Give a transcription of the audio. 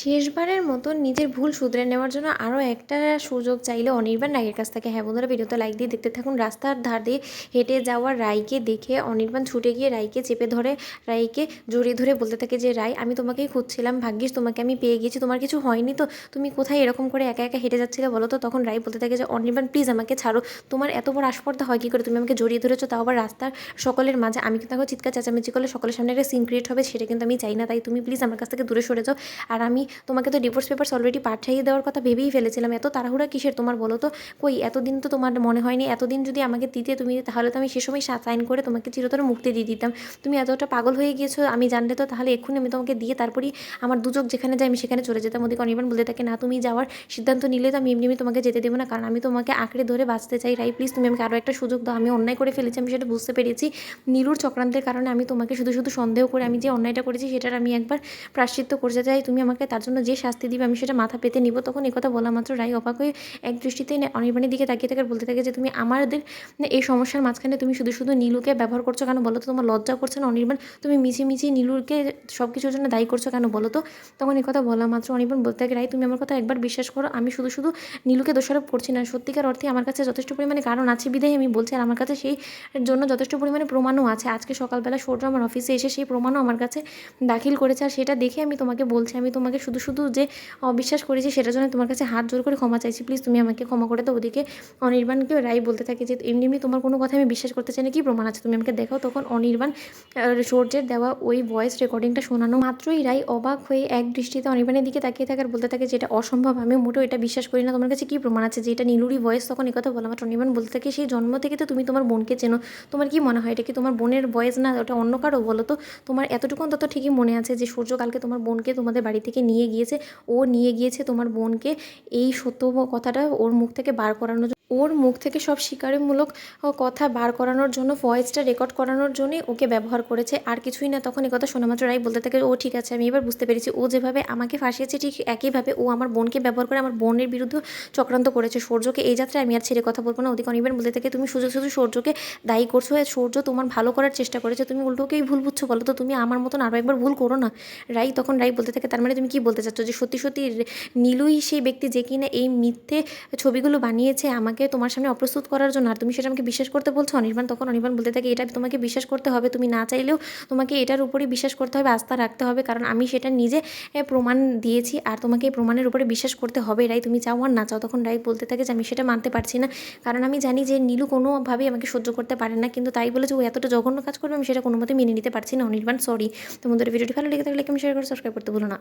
শেষবারের মতো নিজের ভুল শুধরে নেওয়ার জন্য আরও একটা সুযোগ চাইলে অনির্বাণ রায়ের কাছ থেকে। হ্যাঁ বন্ধুরা, ভিডিওতে লাইক দিয়ে দেখতে থাকুন। রাস্তার ধার দিয়ে হেঁটে যাওয়া রায়কে দেখে অনির্বাণ ছুটে গিয়ে রায়কে চেপে ধরে রায়কে জড়িয়ে ধরে বলতে থাকে যে রায় আমি তোমাকেই খুঁজছিলাম, ভাগ্যিস তোমাকে আমি পেয়ে গেছি তোমার কিছু হয়নি তো? তুমি কোথায় এরকম করে একা একা হেঁটে যাচ্ছিলে বলো তো? তখন রায় বলতে থাকে যে, অনির্বাণ প্লিজ আমাকে ছাড়ো। তোমার এত বড় আস্পর্ধা হয় কী করে? তুমি আমাকে জড়িয়ে ধরেছো, তাও আবার রাস্তার সকলের মাঝে। আমি কিন্তু এখন চিৎকার চেঁচামেচি করলে সকলের সামনে একটা সিন ক্রিয়েট হবে? সেটা কিন্তু আমি চাই না। তাই তুমি প্লিজ আমার কাছ থেকে দূরে সরে যাও। আর আমি তোমাকে তো ডিভোর্স পেপারস অলরেডি পাঠিয়ে দেওয়ার কথা ভেবেই ফেলেছিলাম। এত তাড়াহুড়া কিসের তোমার বলো তো? কই, এতদিন তো তোমার মনে হয়নি, এতদিন যদি আমাকে দিতে তুমি, তাহলে তো আমি সে সময় সাইন করে তোমাকে চিরতরে মুক্তি দিয়ে দিতাম। তুমি এতটা পাগল হয়ে গিয়েছো, আমি জানলে তো তাহলে এক্ষুনি আমি তোমাকে দিয়ে তারপরেই আমার দুচোখ যেখানে যাই আমি সেখানে চলে যেতাম। ওদিকে অনির্বাণ বলতে থাকে, না, তুমি যাওয়ার সিদ্ধান্ত নিলে তো আমি এমনি এমনি তোমাকে যেতে দেবো না, কারণ আমি তোমাকে আঁকড়ে ধরে বাঁচতে চাই। রাই প্লিজ তুমি আমাকে আরও একটা সুযোগ দাও। আমি অন্যায় করে ফেলেছি, আমি সেটা বুঝতে পেরেছি। নীলুর চক্রান্তের কারণে আমি তোমাকে শুধু শুধু সন্দেহ করে, আমি যে অন্যায়টা করেছি, সেটার আমি একবার প্রাশ্চিত্য করতে চাই। তুমি আমাকে তার জন্য যে শাস্তি দিবে আমি সেটা মাথা পেতে নিব। তখন কথা বলা মাত্র রায় অবাক হয়ে এক দৃষ্টিতে অনির্বাণের দিকে তাকিয়ে থাকার বলতে থাকে যে, তুমি আমাদের এই সমস্যার মাঝখানে তুমি শুধু শুধু নীলুকে ব্যবহার করছ কেন বলো তো? তোমার লজ্জা করছে না অনির্বাণ? তুমি মিছিয়ে মিছিয়ে নীলুকে সব কিছুর জন্য দায়ী করছ কেন বলো তো? তখন কথা বলা মাত্র অনির্বাণ বলতে থাকে রাই তুমি আমার কথা একবার বিশ্বাস করো। আমি শুধু শুধু নীলুকে দোষারোপ করছি না। সত্যিকার অর্থে আমার কাছে যথেষ্ট পরিমাণে কারণ আছে বিধায় আমি বলছি। আর আমার কাছে সেই জন্য যথেষ্ট পরিমাণে প্রমাণও আছে। আজকে সকালবেলা সূর্য আমার অফিসে এসে সেই প্রমাণও আমার কাছে দাখিল করেছে। আর সেটা দেখে আমি তোমাকে বলছি। আমি তোমাকে শুধু শুধু যে অবিশ্বাস করেছি সেটার জন্য তোমার কাছে হাত জোর করে ক্ষমা চাইছি। প্লিজ তুমি আমাকে ক্ষমা করে দাও। ওদিকে অনির্বাণকে রায় বলতে থাকে যে, এমনি এমনি তোমার কোনো কথা আমি বিশ্বাস করতে চাই না। কি প্রমাণ আছে? তুমি আমাকে দেখাও। তখন অনির্বাণ সূর্যের দেওয়া ওই ভয়েস রেকর্ডিংটা শোনানো মাত্রই রায় অবাক হয়ে এক দৃষ্টিতে অনির্বাণের দিকে তাকিয়ে থাকার বলতে থাকে যে, এটা অসম্ভব। আমি মোটেও এটা বিশ্বাস করি না। তোমার কাছে কি প্রমাণ আছে যে, এটা নীলুরই ভয়েস তখন কথা বলা মাত্র অনির্বাণ বলতে থাকে, সেই জন্ম থেকে তো তুমি তোমার বোনকে চেনো। তোমার কি মনে হয়? এটা কি তোমার বোনের ভয়েস না? ওটা অন্য কারও বলো তো? তোমার এতটুকু অন্তত ঠিকই মনে আছে যে, সূর্য কালকে তোমার বোনকে তোমাদের বাড়ি থেকে নিয়ে গিয়েছে ও নিয়ে গিয়েছে তোমার বোনকে। এই সত্য কথাটা ওর মুখ থেকে বার করানোর ওর মুখ থেকে সব স্বীকারমূলক কথা বার করানোর জন্য ভয়েসটা রেকর্ড করানোর জন্যই ওকে ব্যবহার করেছে। আর কিছুই না, তখন কথা শোনা মাত্র রাই বলতে থাকে, ও, ঠিক আছে, আমি এবার বুঝতে পেরেছি, ও যেভাবে আমাকে ফাঁসিয়েছে, ঠিক একইভাবে ও আমার বোনকে ব্যবহার করে আমার বোনের বিরুদ্ধে চক্রান্ত করেছে। সূর্যকে এই যাত্রায় আমি আর ছেড়ে কথা বলব না। ওদিকে অনিবার বলতে থাকে, তুমি শুধু শুধু সূর্যকে দায়ী করছ আর সূর্য তোমার ভালো করার চেষ্টা করেছে। তুমি উল্টোকেই ভুল বুঝছ বলো তো, তুমি আমার মতন আরও একবার ভুল করো না। রাই তখন রাই বলতে থাকে, তার মানে তুমি কি বলতে চাচ্ছ? যে সত্যি সত্যি নীলুই সেই ব্যক্তি যে কিনা এই মিথ্যে ছবিগুলো বানিয়েছে, আমাকে তোমার সামনে অপ্রস্তুত করার জন্য, আর তুমি সেটা আমাকে বিশ্বাস করতে বলছো, অনির্বাণ, তখন অনির্বাণ বলতে থাকে এটা তোমাকে বিশ্বাস করতে হবে, তুমি না চাইলেও তোমাকে এটার উপরেই বিশ্বাস করতে হবে, আস্থা রাখতে হবে, কারণ আমি সেটা নিজে প্রমাণ দিয়েছি, আর তোমাকে এই প্রমাণের উপরে বিশ্বাস করতে হবে, রাই, তুমি চাও আর না চাও? তখন রাই বলতে থাকে যে, আমি সেটা মানতে পারছি না, কারণ আমি জানি যে নীলু কোনোভাবেই আমাকে সহ্য করতে পারে না, কিন্তু তাই বলে যে ও এতটা জঘন্য কাজ করবে, আমি সেটা কোনো মতে মেনে নিতে পারছি না, অনির্বাণ সরি তোমাদের ভিডিওটি ভালো লেগে থাকলে আমি শেয়ার করে সাবস্ক্রাইব করতে ভুলো না।